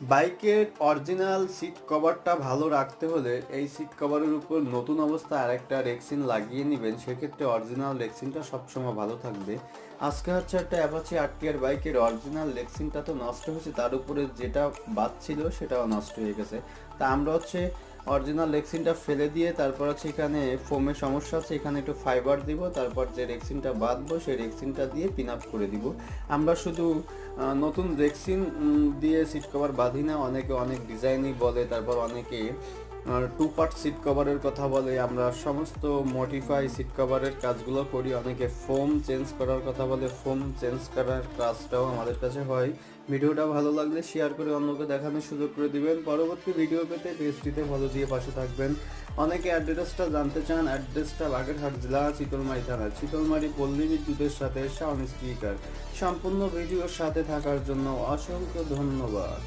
বাইকের original seat কভারটা ভালো রাখতে হলে এই সিট কভারের উপর নতুন অবস্থায় আরেকটা রেক্সিন লাগিয়ে নেবেন। সেক্ষেত্রে অরিজিনাল রেক্সিনটা সবসময় ভালো থাকবে। আজকে হচ্ছে একটা অ্যাপাচি আরটিআর বাইকের অরিজিনাল রেক্সিনটা তো নষ্ট হয়েছে, তার উপরে যেটা বাদ ছিল সেটাও নষ্ট হয়ে গেছে। তা আমরা হচ্ছে অরিজিনাল রেক্সিনটা ফেলে দিয়ে তারপর এখানে ফোমের সমস্যা আছে এখানে একটু ফাইবার দিব, তারপর যে রেক্সিনটা বাঁধবো, সেই রেক্সিনটা দিয়ে পিন আপ করে দিব। আমরা শুধু নতুন রেক্সিন দিয়ে সিট কভার বাঁধি না, অনেকে অনেক ডিজাইনই বলে, তারপর অনেকে টু পার্ট সিট কভারের কথা বলে আমরা সমস্ত মডিফাই সিট কভারের কাজগুলো করি। অনেকে ফোম চেঞ্জ করার কথা বলে ফোম চেঞ্জ করার কাজটাও আমাদের কাছে হয়। ভিডিওটা ভালো লাগলে শেয়ার করে অন্যকে দেখানোর সুযোগ করে দিবেন। পরবর্তী ভিডিও পেতে পেজটিতে ভালো দিয়ে পাশে থাকবেন। অনেকে অ্যাড্রেসটা জানতে চান অ্যাড্রেসটা বাগেরহাট জেলা চিতলমারি থানা চিতলমারি পল্লী বিদ্যুতের সাথে সাউন্ড স্পিকার সম্পূর্ণ ভিডিওর সাথে থাকার জন্য অসংখ্য ধন্যবাদ।